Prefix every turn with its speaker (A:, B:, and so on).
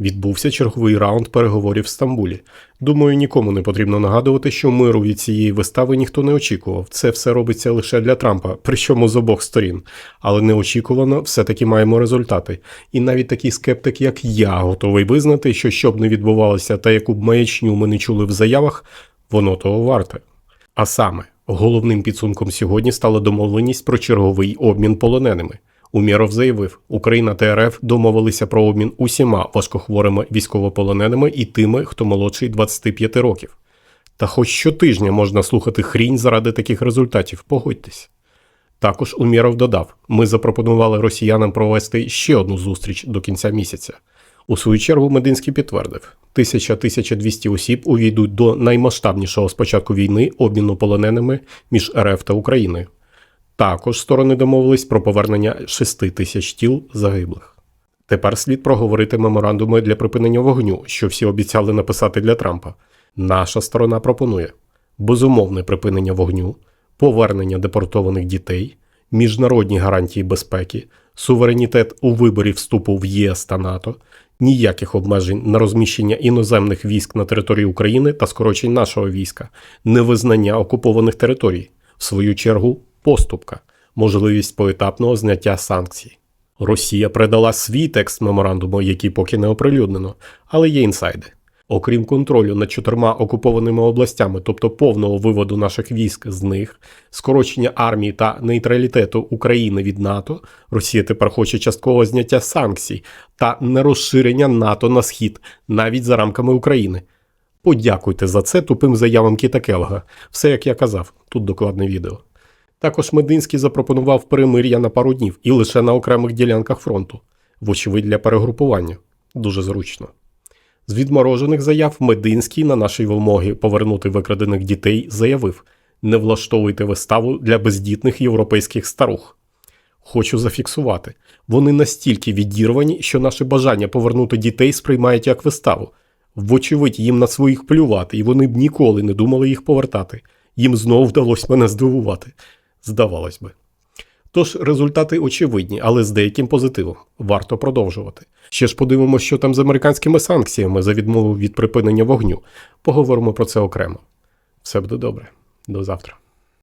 A: Відбувся черговий раунд переговорів в Стамбулі. Думаю, нікому не потрібно нагадувати, що миру від цієї вистави ніхто не очікував. Це все робиться лише для Трампа, причому з обох сторін. Але неочікувано все-таки маємо результати. І навіть такий скептик, як я, готовий визнати, що що б не відбувалося та яку б маячню ми не чули в заявах, воно того варте. А саме, головним підсумком сьогодні стала домовленість про черговий обмін полоненими. Умєров заявив, Україна та РФ домовилися про обмін усіма важкохворими військовополоненими і тими, хто молодший 25 років. Та хоч щотижня можна слухати хрінь заради таких результатів, погодьтесь. Також Умєров додав: ми запропонували росіянам провести ще одну зустріч до кінця місяця. У свою чергу Мединський підтвердив: 1000-1200 осіб увійдуть до наймасштабнішого з початку війни обміну полоненими між РФ та Україною. Також сторони домовились про повернення 6 тисяч тіл загиблих. Тепер слід проговорити меморандуми для припинення вогню, що всі обіцяли написати для Трампа. Наша сторона пропонує безумовне припинення вогню, повернення депортованих дітей, міжнародні гарантії безпеки, суверенітет у виборі вступу в ЄС та НАТО, ніяких обмежень на розміщення іноземних військ на території України та скорочень нашого війська, невизнання окупованих територій, в свою чергу, поступка, можливість поетапного зняття санкцій. Росія передала свій текст меморандуму, який поки не оприлюднено, але є інсайди. Окрім контролю над чотирма окупованими областями, тобто повного виводу наших військ з них, скорочення армії та нейтралітету України від НАТО, Росія тепер хоче часткового зняття санкцій та нерозширення НАТО на схід, навіть за рамками України. Подякуйте за це тупим заявам Кіта Келга. Все як я казав, тут докладне відео. Також Мединський запропонував перемир'я на пару днів і лише на окремих ділянках фронту, вочевидь для перегрупування. Дуже зручно. З відморожених заяв Мединський на наші вимоги повернути викрадених дітей заявив: не влаштовуйте виставу для бездітних європейських старух. Хочу зафіксувати, вони настільки відірвані, що наше бажання повернути дітей сприймають як виставу. Вочевидь, їм на своїх плювати, і вони б ніколи не думали їх повертати. Їм знову вдалося мене здивувати. Здавалось би. Тож результати очевидні, але з деяким позитивом. Варто продовжувати. Ще ж подивимося, що там з американськими санкціями за відмову від припинення вогню. Поговоримо про це окремо. Все буде добре. До завтра.